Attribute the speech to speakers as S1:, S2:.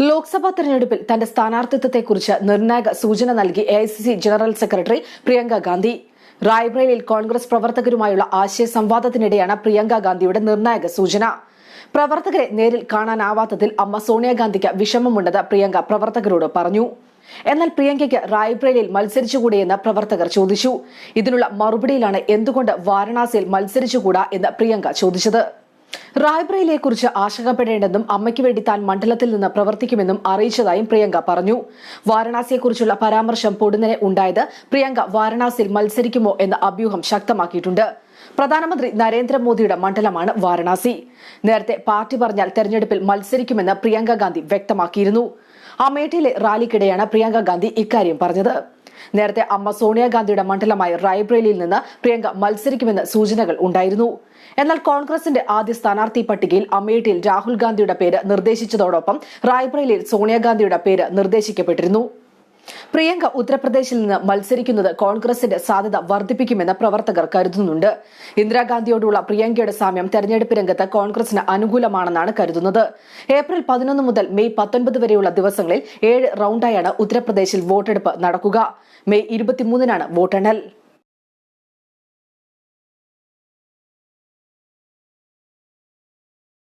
S1: ലോക്സഭാ തെരഞ്ഞെടുപ്പിൽ തന്റെ സ്ഥാനാർത്ഥിത്വത്തെക്കുറിച്ച് നിർണായക സൂചന നൽകി A general secretary Priyanka Gandhi. റായ്ബ്രയിലിൽ Congress പ്രവർത്തകരുമായുള്ള ആശയ സംവാദത്തിനിടെയാണ് പ്രിയങ്ക ഗാന്ധിയുടെ നിർണായക സൂചന. പ്രവർത്തകരെ നേരിൽ കാണാനാവാത്തതിൽ അമ്മ സോണിയാഗാന്ധിക്ക് വിഷമമുണ്ടെന്ന് പ്രിയങ്ക പ്രവർത്തകരോട് പറഞ്ഞു. എന്നാൽ പ്രിയങ്കയ്ക്ക് റായ്ബ്രയിലിൽ മത്സരിച്ചുകൂടിയെന്ന് പ്രവർത്തകർ ചോദിച്ചു. ഇതിനുള്ള മറുപടിയിലാണ് എന്തുകൊണ്ട് വാരണാസിയിൽ മത്സരിച്ചുകൂടാ എന്ന് പ്രിയങ്ക ചോദിച്ചത്. റായ്ബ്രയിലെക്കുറിച്ച് ആശങ്കപ്പെടേണ്ടെന്നും അമ്മയ്ക്ക് വേണ്ടി താൻ മണ്ഡലത്തിൽ നിന്ന് പ്രവർത്തിക്കുമെന്നും അറിയിച്ചതായും പ്രിയങ്ക പറഞ്ഞു. വാരണാസിയെക്കുറിച്ചുള്ള പരാമർശം പൊടുന്നനെ ഉണ്ടായത് പ്രിയങ്ക വാരണാസിയിൽ മത്സരിക്കുമോ എന്ന അഭ്യൂഹം ശക്തമാക്കിയിട്ടുണ്ട്. പ്രധാനമന്ത്രി നരേന്ദ്രമോദിയുടെ മണ്ഡലമാണ് വാരണാസി. നേരത്തെ പാർട്ടി പറഞ്ഞാൽ തെരഞ്ഞെടുപ്പിൽ മത്സരിക്കുമെന്ന് പ്രിയങ്ക ഗാന്ധി വ്യക്തമാക്കിയിരുന്നു. അമേഠിയിലെ റാലിക്കിടെയാണ് പ്രിയങ്ക ഗാന്ധി ഇക്കാര്യം പറഞ്ഞത്. നേരത്തെ അമ്മ സോണിയാഗാന്ധിയുടെ മണ്ഡലമായ റായ്ബ്രേലിയിൽ നിന്ന് പ്രിയങ്ക മത്സരിക്കുമെന്ന് സൂചനകൾ ഉണ്ടായിരുന്നു. എന്നാൽ കോൺഗ്രസിന്റെ ആദ്യ സ്ഥാനാർത്ഥി പട്ടികയിൽ അമേഠിയിൽ രാഹുൽ ഗാന്ധിയുടെ പേര് നിർദ്ദേശിച്ചതോടൊപ്പം റായ്ബ്രേലിയിൽ സോണിയാഗാന്ധിയുടെ പേര് നിർദ്ദേശിക്കപ്പെട്ടിരുന്നു. പ്രിയങ്ക ഉത്തർപ്രദേശിൽ നിന്ന് മത്സരിക്കുന്നത് കോൺഗ്രസിന്റെ സാധ്യത വർദ്ധിപ്പിക്കുമെന്ന് പ്രവർത്തകർ കരുതുന്നുണ്ട്. ഇന്ദിരാഗാന്ധിയോടുള്ള പ്രിയങ്കയുടെ സാമ്യം തെരഞ്ഞെടുപ്പ് രംഗത്ത് കോൺഗ്രസിന് അനുകൂലമാണെന്നാണ് കരുതുന്നത്. ഏപ്രിൽ പതിനൊന്ന് മുതൽ മെയ് പത്തൊൻപത് വരെയുള്ള ദിവസങ്ങളിൽ ഏഴ് റൌണ്ടായാണ് ഉത്തർപ്രദേശിൽ വോട്ടെടുപ്പ് നടക്കുക. മെയ് ഇരുപത്തിമൂന്നിനാണ് വോട്ടെണ്ണൽ.